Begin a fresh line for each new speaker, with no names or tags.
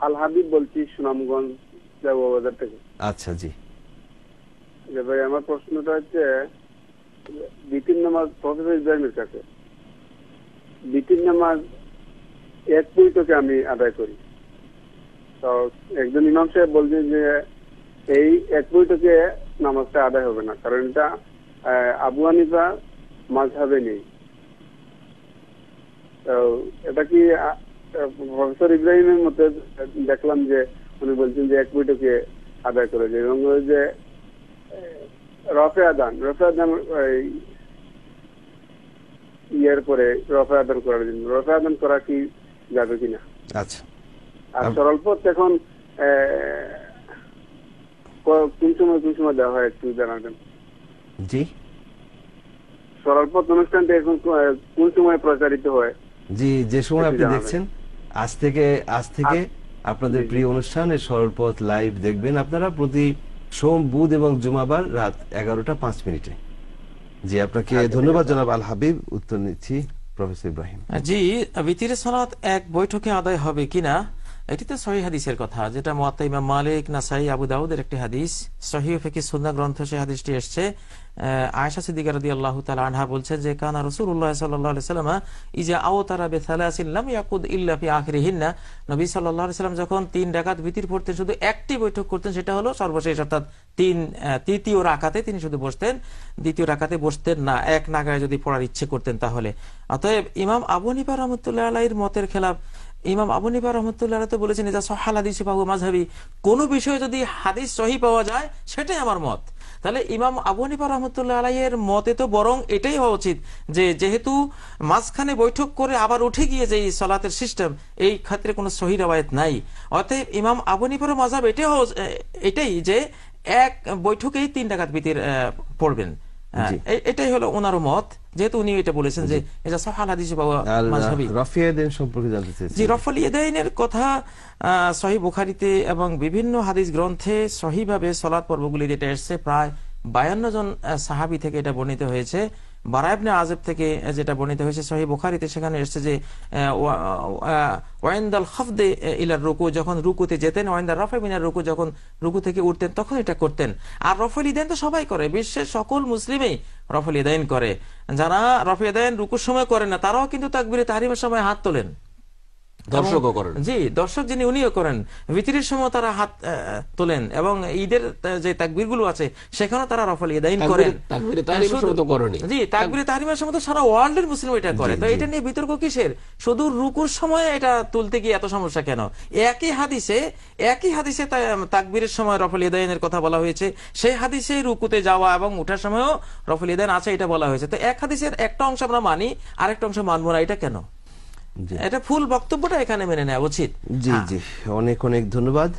আল হাবিব বলছি সুনামগঞ্জ থেকে।
আচ্ছা জি।
ভাই আমার প্রশ্নটা হচ্ছে বিতির নামাজ প্রফেসর ইব্রাহিমের কাছে। বিতির নামাজ এক আমি আদায় করি। তো একজন ইমাম সাহেব বলছেন যে এই এক বৈঠকে নামাজটা আদায় হবে না কারণ এটা আবু হানিফা মাঝহাবে নেই। তো এটা কি প্রফেসর ইব্রাহিমের মতে দেখলাম যে উনি বলছেন যে এক বৈঠকে আদায় করেছে এবং যে রফে আদান রফে আদান ইয়ের পরে রফে আদান করার জন্য। রফে আদান করা কি যাবে কিনা?
আচ্ছা।
আর সরল পথ এখন কোন সময় কোন সময় দেওয়া হয় একটু জানাবেন?
জি।
সরল পথ অনুষ্ঠানটা এখন কোন সময় প্রচারিত হয়?
জি যে সময় আপনি দেখছেন আজ থেকে আজ থেকে আপনাদের প্রিয় অনুষ্ঠানে সরলপথ লাইভ দেখবেন আপনারা প্রতি সোম বুধ এবং জুমাবার রাত এগারোটা পাঁচ মিনিটে। জি আপনাকে ধন্যবাদ জনাব আল হাবিব উত্তর নিচ্ছি প্রফেসর ইব্রাহিম।
জি বিতির সনাত এক বৈঠকে আদায় হবে কিনা? এটি তো সহি হাদিসের কথা, যেটা মালিক, নাসাই একটি হাদিস। সহি গ্রন্থ সেই হাদিসটি এসছে। আয়সা আল্লাহ আনহা বলছে যে, কানা রসুল্লাহ ইজা আও তারা বেসালাম ইয়াকুদ ইল্লা ফি আখরিহিন্না। নবী সাল্লাহ সাল্লাম যখন তিন ডাকাত ভিতির পড়তেন শুধু একটি বৈঠক করতেন, সেটা হলো সর্বশেষ, অর্থাৎ তিন তৃতীয় রাকাতে তিনি শুধু বসতেন। দ্বিতীয় রাকাতে বসতেন না, এক নাগায় যদি পড়ার ইচ্ছে করতেন তাহলে। অতএব ইমাম আবু হানিফা রহমতুল্লাহ আলাইর মতের খেলাফ ইমাম আবু হানিফা রহমতুল্লাহ তো বলেছেন এটা সহাল হাদিস পাবো মাঝহাবি কোন বিষয়ে যদি হাদিস সহি পাওয়া যায় সেটাই আমার মত। তাহলে ইমাম আবু হানিফা রহমতুল্লাহ আলাইয়ের মতে তো বরং এটাই হওয়া উচিত যে যেহেতু মাঝখানে বৈঠক করে আবার উঠে গিয়ে যে সলাতের সিস্টেম এই ক্ষেত্রে কোনো সহি রবায়ত নাই। অতএব ইমাম আবু হানিফার মাঝহাব এটাই হওয়া এটাই যে এক বৈঠকেই তিন টাকাত বিতির পড়বেন। হ্যাঁ, এটাই হলো ওনার মত। যেহেতু উনি এটা বলেছেন যে এটা সহাল হাদিসে পাওয়া
আর
মাঝহাবি।
সম্পর্কে জানতে চাইছি।
জি রফল ইয়েদাইনের কথা সহি বুখারিতে এবং বিভিন্ন হাদিস গ্রন্থে সহিভাবে সলাৎ পর্বগুলি যেটা এসছে প্রায় বায়ান্ন জন আহ, সাহাবি থেকে এটা বর্ণিত হয়েছে। বারাইবনে আজেব থেকে যেটা বর্ণিত হয়েছে সহি বুখারিতে সেখানে এসছে যে ওয়াইন্দাল আহ, ইলার রুকু যখন রুকুতে যেতেন ওয়াইন্দাল রফে মিনার রুকু যখন রুকু থেকে উঠতেন তখন এটা করতেন। আর রফল ইদাইন তো সবাই করে বিশ্বের সকল মুসলিমই রফল ইদাইন করে। যারা রফল ইদাইন রুকুর সময় করে না, তারাও কিন্তু তাকবিরে তাহরিমের সময় হাত তোলেন।
দর্শকও করেন।
জি দর্শক যিনি উনিও করেন। ভিতরের সময় তারা হাত তোলেন এবং ঈদের যে তাকবিরগুলো আছে সেখানেও তারা রফল ইদাইন করেন। জি তাকবিরে তাহরিমের সময় তো সারা ওয়ার্ল্ডের মুসলিম এটা করে। তো এটা নিয়ে বিতর্ক কিসের? শুধু রুকুর সময় এটা তুলতে গিয়ে এত সমস্যা কেন? একই হাদিসে একই হাদিসে তাকবীরের সময় রফল ইদাইনের কথা বলা হয়েছে। সেই হাদিসে রুকুতে যাওয়া এবং উঠার সময়ও রফল ইদাইন আছে এটা বলা হয়েছে। তো এক হাদিসের একটা অংশ আমরা মানি আরেকটা অংশ মানবো না। এটা কেন। এটা ফুল বক্তব্যটা এখানে মেনে নেওয়া উচিত।
জি জি। অনেক অনেক ধন্যবাদ।